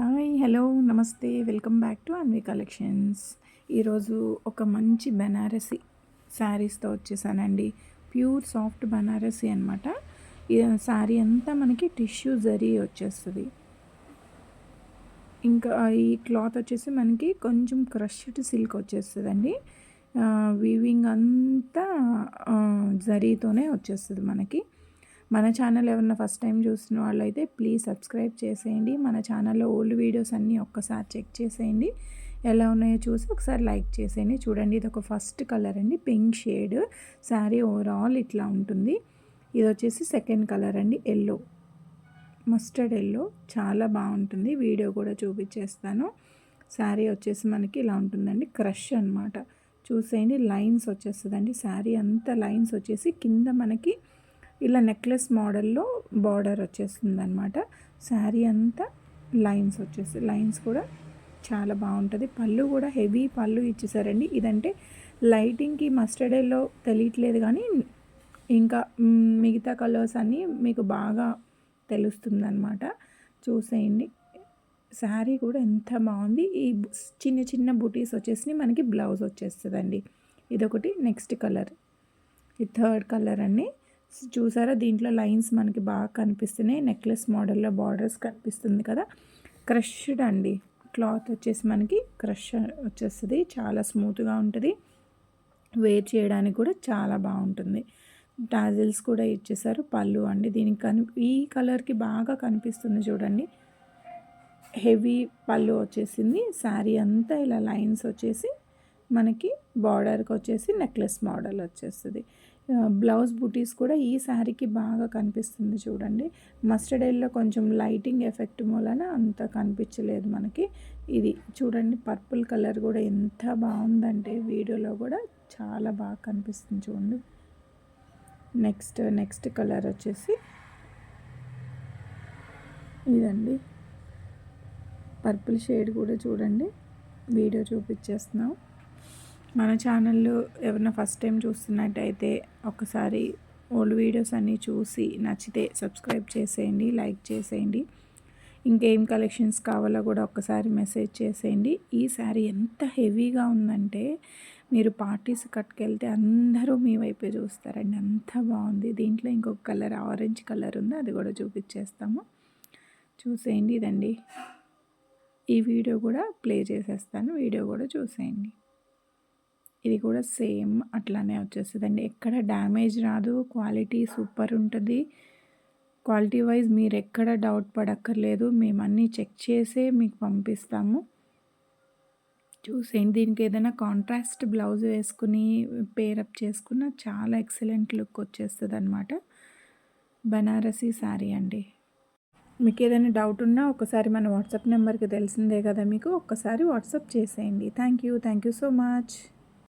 Hi hello నమస్తే welcome back to Anvi collections. ఈరోజు ఒక మంచి బెనారసి శారీస్తో వచ్చేసానండి. ప్యూర్ సాఫ్ట్ బనారసి అనమాట శారీ అంతా మనకి టిష్యూ జరీ వచ్చేస్తుంది. ఇంకా ఈ క్లాత్ వచ్చేసి మనకి కొంచెం క్రష్డ్ సిల్క్ వచ్చేస్తుందండి. వీవింగ్ అంతా జరీతోనే వచ్చేస్తుంది మనకి. మన ఛానల్ ఎవరన్నా ఫస్ట్ టైం చూసిన వాళ్ళైతే ప్లీజ్ సబ్స్క్రైబ్ చేసేయండి. మన ఛానల్లో ఓల్డ్ వీడియోస్ అన్నీ ఒక్కసారి చెక్ చేసేయండి. ఎలా ఉన్నాయో చూసి ఒకసారి లైక్ చేసేయండి. చూడండి ఇది ఒక ఫస్ట్ కలర్ అండి. పింక్ షేడ్ శారీ ఓవరాల్ ఇట్లా ఉంటుంది. ఇది వచ్చేసి సెకండ్ కలర్ అండి. ఎల్లో మస్టర్డ్ ఎల్లో చాలా బాగుంటుంది. వీడియో కూడా చూపించేస్తాను. శారీ వచ్చేసి మనకి ఇలా ఉంటుందండి. క్రష్ అనమాట చూసేయండి లైన్స్ వచ్చేస్తుందండి. శారీ అంతా లైన్స్ వచ్చేసి కింద మనకి ఇలా నెక్లెస్ మోడల్లో బార్డర్ వచ్చేస్తుంది అనమాట శారీ అంతా లైన్స్ వచ్చేసి లైన్స్ కూడా చాలా బాగుంటుంది. పళ్ళు కూడా హెవీ పళ్ళు ఇచ్చేసారండి. ఇదంటే లైటింగ్కి మస్టర్డ్ ఎల్లో తెలియట్లేదు కానీ ఇంకా మిగతా కలర్స్ అన్నీ మీకు బాగా తెలుస్తుంది అనమాట చూసేయండి. శారీ కూడా ఎంత బాగుంది. ఈ చిన్న చిన్న బుటీస్ వచ్చేసి మనకి బ్లౌజ్ వచ్చేస్తుందండి. ఇదొకటి నెక్స్ట్ కలర్. ఈ థర్డ్ కలర్ అండి. చూసారా? దీంట్లో లైన్స్ మనకి బాగా కనిపిస్తున్నాయి. నెక్లెస్ మోడల్లో బార్డర్స్ కనిపిస్తుంది కదా? క్రష్డ్ అండి. క్లాత్ వచ్చేసి మనకి క్రష్ వచ్చేస్తుంది. చాలా స్మూత్గా ఉంటుంది. వేర్ చేయడానికి కూడా చాలా బాగుంటుంది. టాజిల్స్ కూడా ఇచ్చేసారు. పళ్ళు అండి. దీనికి కని ఈ కలర్కి బాగా కనిపిస్తుంది చూడండి. హెవీ పళ్ళు వచ్చేసింది. శారీ అంతా ఇలా లైన్స్ వచ్చేసి మనకి బార్డర్కి వచ్చేసి నెక్లెస్ మోడల్ వచ్చేస్తుంది. బ్లౌజ్ బుటీస్ కూడా ఈ శారీకి బాగా కనిపిస్తుంది చూడండి. మస్టర్డ్ ఎల్లో కొంచెం లైటింగ్ ఎఫెక్ట్ మూలన అంత కనిపించలేదు మనకి. ఇది చూడండి పర్పుల్ కలర్ కూడా ఎంత బాగుందంటే వీడియోలో కూడా చాలా బాగా కనిపిస్తుంది చూడండి. నెక్స్ట్ నెక్స్ట్ కలర్ వచ్చేసి ఇదండి. పర్పుల్ షేడ్ కూడా చూడండి. వీడియో చూపించేస్తున్నాం. మన ఛానల్లో ఎవరైనా ఫస్ట్ టైం చూస్తున్నట్టయితే ఒకసారి ఓల్డ్ వీడియోస్ అన్నీ చూసి నచ్చితే సబ్స్క్రైబ్ చేసేయండి లైక్ చేసేయండి. ఇంకేం కలెక్షన్స్ కావాలో కూడా ఒక్కసారి మెసేజ్ చేసేయండి. ఈ శారీ ఎంత హెవీగా ఉందంటే మీరు పార్టీస్ కట్టుకెళ్తే అందరూ మీ వైపే చూస్తారండి. అంత బాగుంది. దీంట్లో ఇంకొక కలర్ ఆరెంజ్ కలర్ ఉంది. అది కూడా చూపించేస్తాము. చూసేయండి ఇదండి. ఈ వీడియో కూడా ప్లే చేసేస్తాను. వీడియో కూడా చూసేయండి. ఇది కూడా సేమ్ అట్లానే వచ్చేస్తుందండి. ఎక్కడ డ్యామేజ్ రాదు క్వాలిటీ సూపర్ ఉంటుంది. క్వాలిటీ వైజ్ మీరు ఎక్కడ డౌట్ పడక్కర్లేదు. మేము అన్నీ చెక్ చేసే మీకు పంపిస్తాము. చూసేయండి. దీనికి ఏదైనా కాంట్రాస్ట్ బ్లౌజ్ వేసుకుని పేరప్ చేసుకున్న చాలా ఎక్సలెంట్ లుక్ వచ్చేస్తుంది అనమాట బనారసీ శారీ అండి. మీకు ఏదైనా డౌట్ ఉన్నా ఒకసారి మన వాట్సాప్ నెంబర్కి తెలిసిందే కదా మీకు. ఒక్కసారి వాట్సాప్ చేసేయండి. Thank you thank you so much.